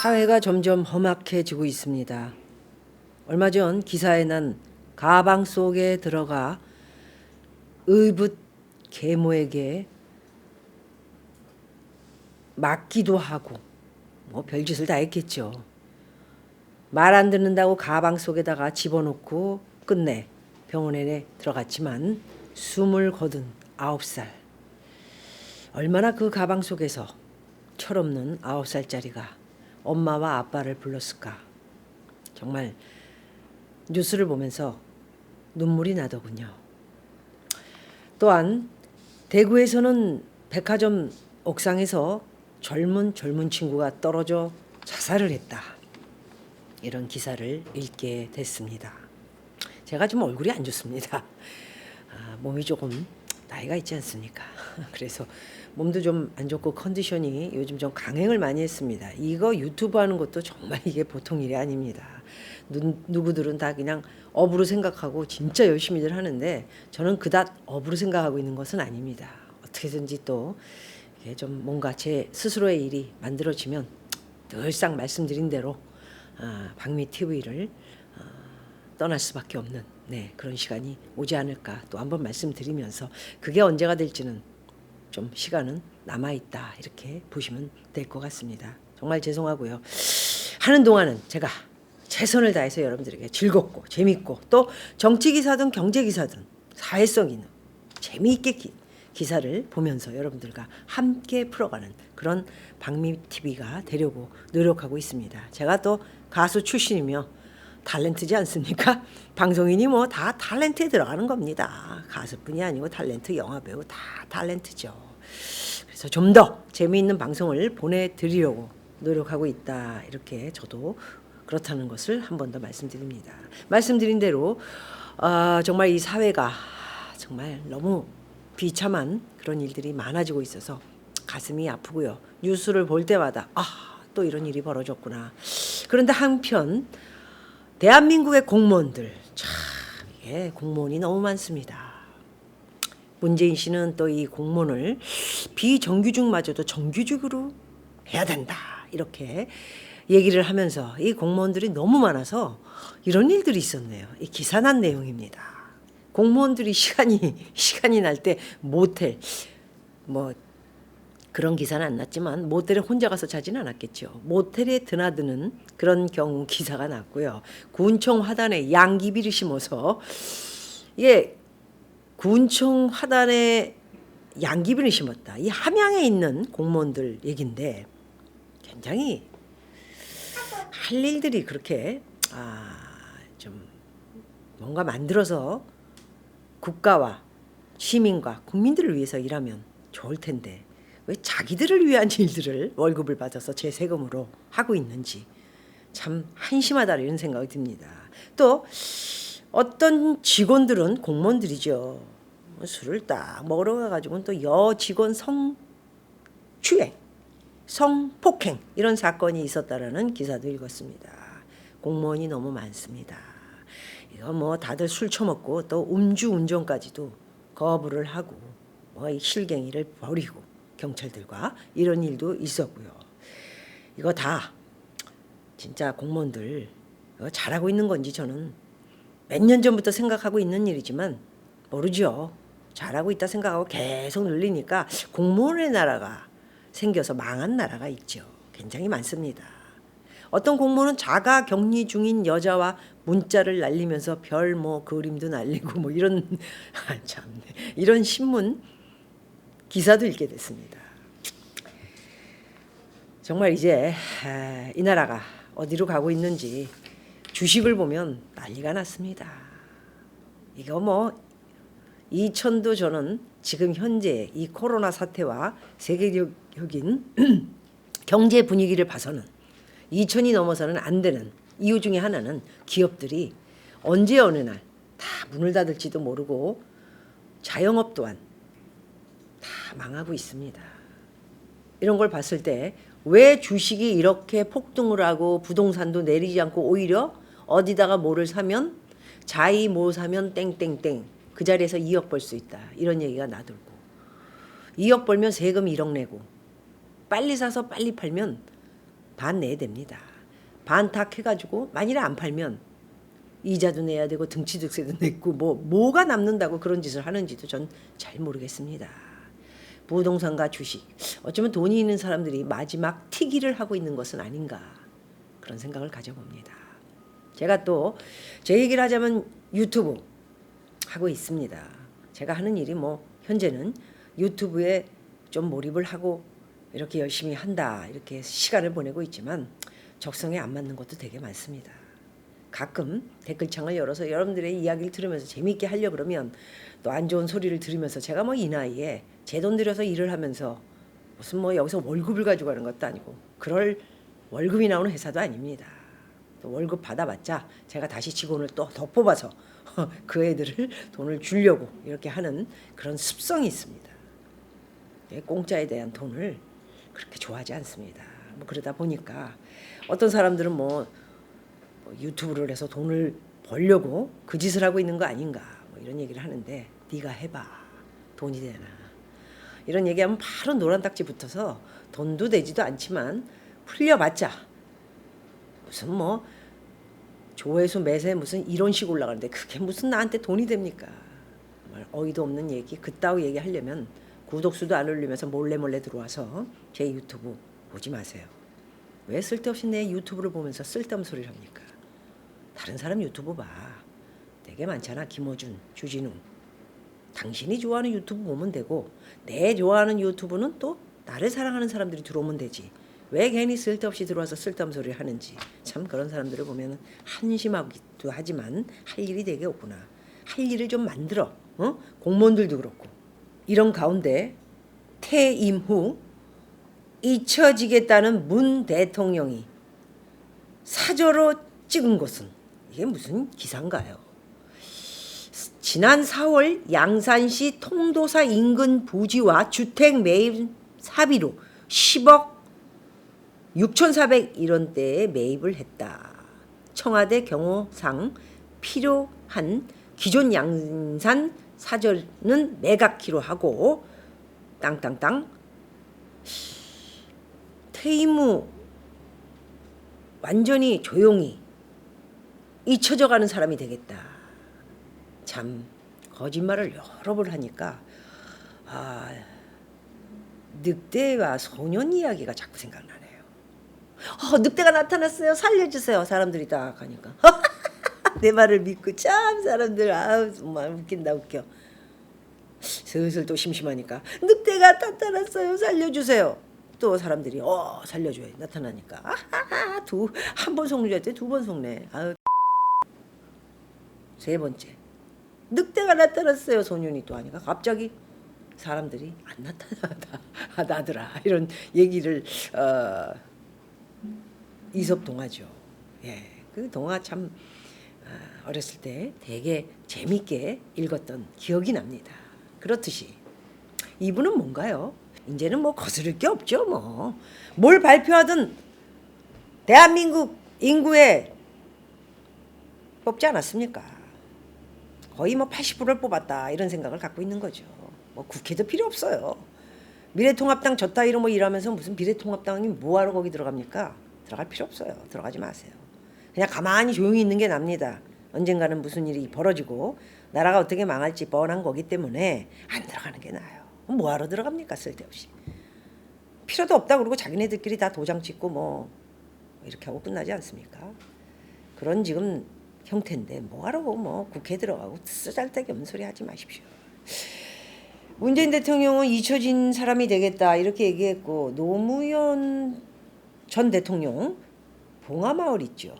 사회가 점점 험악해지고 있습니다. 얼마 전 기사에 난 가방 속에 들어가 의붓 계모에게 맞기도 하고 뭐 별짓을 다 했겠죠. 말 안 듣는다고 가방 속에다가 집어넣고 끝내 병원에 들어갔지만 숨을 거둔 아홉 살. 얼마나 그 가방 속에서 철없는 아홉 살짜리가 엄마와 아빠를 불렀을까. 정말 뉴스를 보면서 눈물이 나더군요. 또한 대구에서는 백화점 옥상에서 젊은 젊은 친구가 떨어져 자살을 했다. 이런 기사를 읽게 됐습니다. 제가 좀 얼굴이 안 좋습니다. 아, 몸이 조금 나이가 있지 않습니까? 그래서 몸도 좀 안 좋고 컨디션이 요즘 좀 강행을 많이 했습니다. 이거 유튜브 하는 것도 정말 이게 보통 일이 아닙니다. 누, 누구들은 다 그냥 업으로 생각하고 진짜 열심히들 하는데 저는 그닥 업으로 생각하고 있는 것은 아닙니다. 어떻게든지 또 이게 좀 뭔가 제 스스로의 일이 만들어지면 늘상 말씀드린 대로 아, 박미 TV를 아, 떠날 수밖에 없는 네, 그런 시간이 오지 않을까 또 한번 말씀드리면서 그게 언제가 될지는 좀 시간은 남아 있다 이렇게 보시면 될 것 같습니다. 정말 죄송하고요. 하는 동안은 제가 최선을 다해서 여러분들에게 즐겁고 재밌고 또 정치 기사든 경제 기사든 사회성 있는 재미있게 기, 기사를 보면서 여러분들과 함께 풀어가는 그런 박미 TV가 되려고 노력하고 있습니다. 제가 또 가수 출신이며 탤런트지 않습니까? 방송인이 뭐 다 탤런트에 들어가는 겁니다. 가수뿐이 아니고 탤런트, 영화 배우 다 탤런트죠. 그래서 좀 더 재미있는 방송을 보내드리려고 노력하고 있다. 이렇게 저도 그렇다는 것을 한 번 더 말씀드립니다. 말씀드린 대로 아, 정말 이 사회가 정말 너무 비참한 그런 일들이 많아지고 있어서 가슴이 아프고요. 뉴스를 볼 때마다 아, 또 이런 일이 벌어졌구나. 그런데 한편 대한민국의 공무원들 참 이게 공무원이 너무 많습니다. 문재인 씨는 또 이 공무원을 비정규직마저도 정규직으로 해야 된다 이렇게 얘기를 하면서 이 공무원들이 너무 많아서 이런 일들이 있었네요. 이 기사 난 내용입니다. 공무원들이 시간이 시간이 날 때 모텔 뭐 그런 기사는 안 났지만 모텔에 혼자 가서 자지는 않았겠죠. 모텔에 드나드는 그런 경우 기사가 났고요. 군청 화단에 양귀비를 심어서 이게 군청 화단에 양귀비를 심었다. 이 함양에 있는 공무원들 얘긴데 굉장히 할 일들이 그렇게 아좀 뭔가 만들어서 국가와 시민과 국민들을 위해서 일하면 좋을 텐데 왜 자기들을 위한 일들을 월급을 받아서 제 세금으로 하고 있는지 참 한심하다 이런 생각이 듭니다. 또 어떤 직원들은 공무원들이죠. 술을 딱 먹으러 가가지고 또여 직원 성추행, 성폭행 이런 사건이 있었다라는 기사도 읽었습니다. 공무원이 너무 많습니다. 이거 뭐 다들 술 처먹고 또 음주 운전까지도 거부를 하고 뭐 실갱이를 벌이고 경찰들과 이런 일도 있었고요. 이거 다 진짜 공무원들 잘하고 있는 건지 저는 몇 년 전부터 생각하고 있는 일이지만 모르죠. 잘하고 있다 생각하고 계속 늘리니까 공무원의 나라가 생겨서 망한 나라가 있죠. 굉장히 많습니다. 어떤 공무원은 자가 격리 중인 여자와 문자를 날리면서 별 뭐 그림도 날리고 뭐 이런 아, 참네. 이런 신문 기사도 읽게 됐습니다. 정말 이제 아, 이 나라가 어디로 가고 있는지 주식을 보면 난리가 났습니다. 이거 뭐 이천도 저는 지금 현재 이 코로나 사태와 세계적인 경제 분위기를 봐서는 이천이 넘어서는 안 되는 이유 중에 하나는 기업들이 언제 어느 날 다 문을 닫을지도 모르고 자영업 또한 다 망하고 있습니다. 이런 걸 봤을 때 왜 주식이 이렇게 폭등을 하고 부동산도 내리지 않고 오히려 어디다가 뭐를 사면 자이 뭐 사면 땡땡땡 그 자리에서 2억 벌 수 있다 이런 얘기가 나돌고 2억 벌면 세금 1억 내고 빨리 사서 빨리 팔면 반 내야 됩니다. 반탁 해가지고 만일에 안 팔면 이자도 내야 되고 등치득세도 냈고 뭐 뭐가 남는다고 그런 짓을 하는지도 전 잘 모르겠습니다. 부동산과 주식 어쩌면 돈이 있는 사람들이 마지막 티기를 하고 있는 것은 아닌가 그런 생각을 가져봅니다. 제가 또 제 얘기를 하자면 유튜브 하고 있습니다. 제가 하는 일이 뭐 현재는 유튜브에 좀 몰입을 하고 이렇게 열심히 한다 이렇게 시간을 보내고 있지만 적성에 안 맞는 것도 되게 많습니다. 가끔 댓글창을 열어서 여러분들의 이야기를 들으면서 재미있게 하려 그러면 또 안 좋은 소리를 들으면서 제가 뭐 이 나이에 제 돈 들여서 일을 하면서 무슨 뭐 여기서 월급을 가지고 가는 것도 아니고 그럴 월급이 나오는 회사도 아닙니다. 또 월급 받아봤자 제가 다시 직원을 또 더 뽑아서 그 애들을 돈을 주려고 이렇게 하는 그런 습성이 있습니다. 예, 공짜에 대한 돈을 그렇게 좋아하지 않습니다. 뭐 그러다 보니까 어떤 사람들은 뭐, 뭐 유튜브를 해서 돈을 벌려고 그 짓을 하고 있는 거 아닌가 뭐 이런 얘기를 하는데 네가 해봐 돈이 되나 이런 얘기하면 바로 노란 딱지 붙어서 돈도 되지도 않지만 풀려봤자 무슨 뭐 조회수 매세 무슨 이론씩 올라가는데 그게 무슨 나한테 돈이 됩니까? 어이도 없는 얘기 그따위 얘기 하려면 구독수도 안 올리면서 몰래 몰래 들어와서 제 유튜브 보지 마세요. 왜 쓸데없이 내 유튜브를 보면서 쓸데없는 소리를 합니까? 다른 사람 유튜브 봐. 되게 많잖아. 김호준, 주진우. 당신이 좋아하는 유튜브 보면 되고 내 좋아하는 유튜브는 또 나를 사랑하는 사람들이 들어오면 되지. 왜 괜히 쓸데없이 들어와서 쓸데없는 소리를 하는지 참 그런 사람들을 보면 한심하기도 하지만 할 일이 되게 없구나. 할 일을 좀 만들어. 어? 공무원들도 그렇고. 이런 가운데 퇴임 후 잊혀지겠다는 문 대통령이 사저로 찍은 것은 이게 무슨 기사인가요? 지난 4월 양산시 통도사 인근 부지와 주택 매입 사비로 10억 6,401원대에 매입을 했다. 청와대 경호상 필요한 기존 양산 사절은 매각키로 하고 땅땅땅 퇴임 후 완전히 조용히 잊혀져 가는 사람이 되겠다. 참 거짓말을 여러 번 하니까 아 늑대와 소년 이야기가 자꾸 생각나네요. 어, 늑대가 나타났어요. 살려주세요. 사람들이 딱 하니까 내 말을 믿고 참 사람들 아우 정말 웃긴다 웃겨. 슬슬 또 심심하니까 늑대가 나타났어요. 살려주세요. 또 사람들이 어 살려줘요. 나타나니까 두한 번 속는줄 두번 속네. 아유 세 번째 늑대가 나타났어요. 소년이 또 하니까 갑자기 사람들이 안 나타나다 나더라 이런 얘기를 어, 이솝 동화죠. 예, 그 동화 참 어, 어렸을 때 되게 재밌게 읽었던 기억이 납니다. 그렇듯이 이분은 뭔가요? 이제는 뭐 거스를 게 없죠. 뭐 뭘 발표하든 대한민국 인구에 뽑지 않았습니까? 거의 뭐 80%를 뽑았다 이런 생각을 갖고 있는 거죠. 뭐 국회도 필요 없어요. 미래통합당 저 따위로 뭐 일하면서 무슨 미래통합당이 뭐하러 거기 들어갑니까? 들어갈 필요 없어요. 들어가지 마세요. 그냥 가만히 조용히 있는 게 납니다. 언젠가는 무슨 일이 벌어지고 나라가 어떻게 망할지 뻔한 거기 때문에 안 들어가는 게 나아요. 뭐하러 들어갑니까 쓸데없이. 필요도 없다 그러고 자기네들끼리 다 도장 찍고 뭐 이렇게 하고 끝나지 않습니까? 그런 지금 형태인데 뭐하러 뭐 국회 들어가고 쓰잘데기 없는 소리 하지 마십시오. 문재인 대통령은 잊혀진 사람이 되겠다 이렇게 얘기했고 노무현 전 대통령 봉하마을 있죠.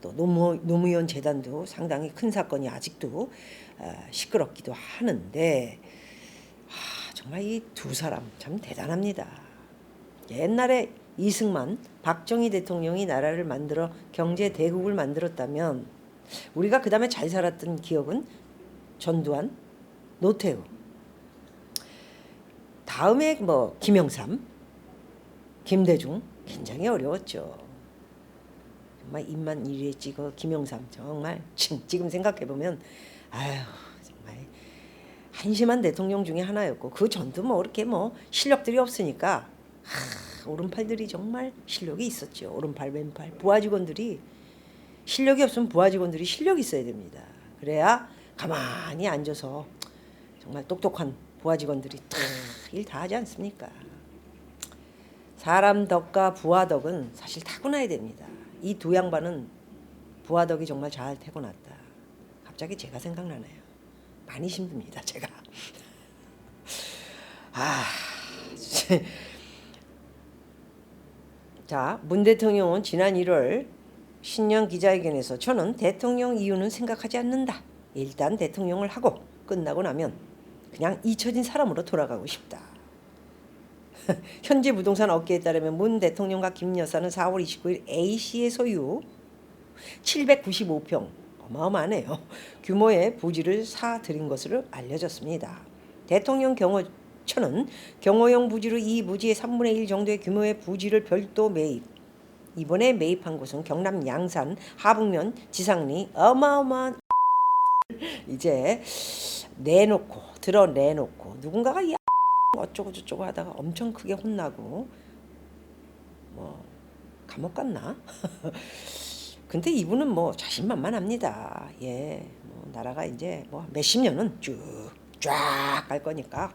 또 노무, 노무현 재단도 상당히 큰 사건이 아직도 아, 시끄럽기도 하는데 아, 정말 이 두 사람 참 대단합니다. 옛날에 이승만, 박정희 대통령이 나라를 만들어 경제 대국을 만들었다면 우리가 그 다음에 잘 살았던 기억은 전두환, 노태우. 다음에 뭐 김영삼, 김대중 굉장히 어려웠죠. 정말 입만 이리에 찍어 김영삼 정말 지금 생각해 보면 아유 정말 한심한 대통령 중에 하나였고 그 전도 뭐 이렇게 뭐 실력들이 없으니까 하, 오른팔들이 정말 실력이 있었죠. 오른팔 왼팔 부하 직원들이 실력이 없으면 부하 직원들이 실력이 있어야 됩니다. 그래야 가만히 앉아서 정말 똑똑한 부하 직원들이 일 다 하지 않습니까? 사람 덕과 부하 덕은 사실 타고나야 됩니다. 이 두 양반은 부하 덕이 정말 잘 타고났다. 갑자기 제가 생각나네요. 많이 힘듭니다, 제가. 아, 자, 문 대통령은 지난 1월 신년 기자회견에서 저는 대통령 이유는 생각하지 않는다. 일단 대통령을 하고 끝나고 나면 그냥 잊혀진 사람으로 돌아가고 싶다. 현재 부동산 업계에 따르면 문 대통령과 김 여사는 4월 29일 A 씨의 소유 795평 어마어마하네요. 규모의 부지를 사들인 것으로 알려졌습니다. 대통령 경호처는 경호용 부지로 이 부지의 3분의 1 정도의 규모의 부지를 별도 매입. 이번에 매입한 곳은 경남 양산 하북면 지상리 어마어마한 이제 내놓고 드러내놓고 누군가가 이 어쩌고 저쩌고 하다가 엄청 크게 혼나고 뭐 감옥 갔나? 근데 이분은 뭐 자신만만합니다. 예, 뭐 나라가 이제 뭐 몇십 년은 쭉 쫙 갈 거니까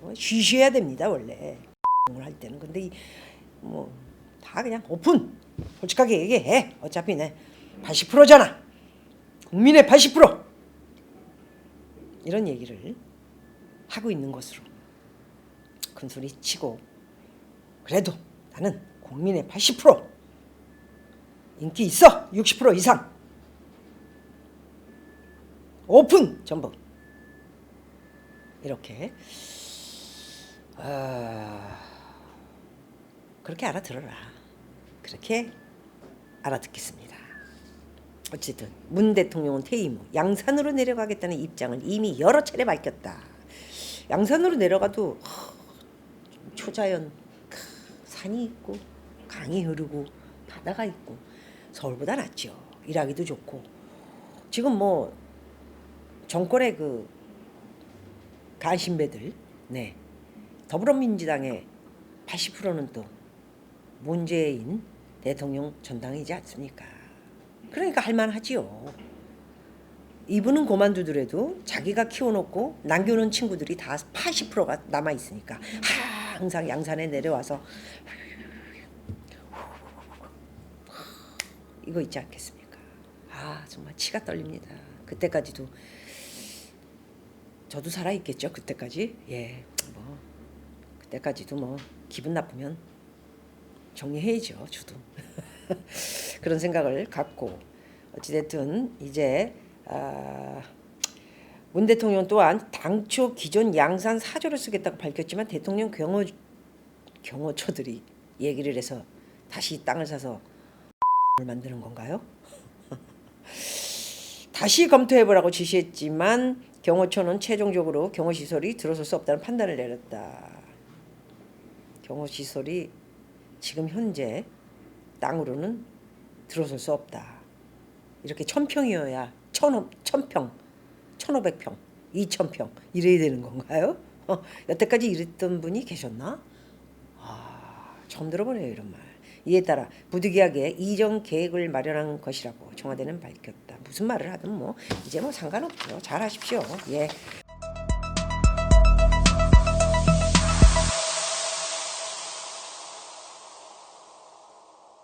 뭐 쉬셔야 됩니다 원래 할 때는. 근데 뭐 다 그냥 오픈 솔직하게 얘기해. 어차피 내 80%잖아. 국민의 80% 이런 얘기를 하고 있는 것으로 큰 소리 치고 그래도 나는 국민의 80% 인기 있어 60% 이상 오픈 전부 이렇게 아, 그렇게 알아들어라 그렇게 알아듣겠습니다. 어쨌든 문 대통령은 퇴임 후 양산으로 내려가겠다는 입장을 이미 여러 차례 밝혔다. 양산으로 내려가도 하, 초자연 크, 산이 있고 강이 흐르고 바다가 있고 서울보다 낫죠. 일하기도 좋고 지금 뭐 정권의 그 간신배들 네 더불어민주당의 80%는 또 문재인 대통령 전당이지 않습니까? 그러니까 할만하지요. 이분은 고만두더라도 자기가 키워놓고 남겨놓은 친구들이 다 80%가 남아 있으니까 항상 양산에 내려와서 이거 있지 않겠습니까? 아 정말 치가 떨립니다. 그때까지도 저도 살아 있겠죠. 그때까지 예, 뭐 그때까지도 뭐 기분 나쁘면 정리해야죠. 저도 그런 생각을 갖고 어찌됐든 이제 아, 문 대통령 또한 당초 기존 양산 사조를 쓰겠다고 밝혔지만 대통령 경호 경호처들이 얘기를 해서 다시 땅을 사서 을 만드는 건가요? 다시 검토해보라고 지시했지만 경호처는 최종적으로 경호시설이 들어설 수 없다는 판단을 내렸다. 경호시설이 지금 현재 땅으로는 들어설 수 없다. 이렇게 천 평이어야 천, 천 평, 천오백 평, 이천 평 이래야 되는 건가요? 어, 여태까지 이랬던 분이 계셨나? 아, 처음 들어보네요 이런 말. 이에 따라 부득이하게 이전 계획을 마련한 것이라고 청와대는 밝혔다. 무슨 말을 하든 뭐 이제 뭐 상관없죠. 잘 하십시오. 예.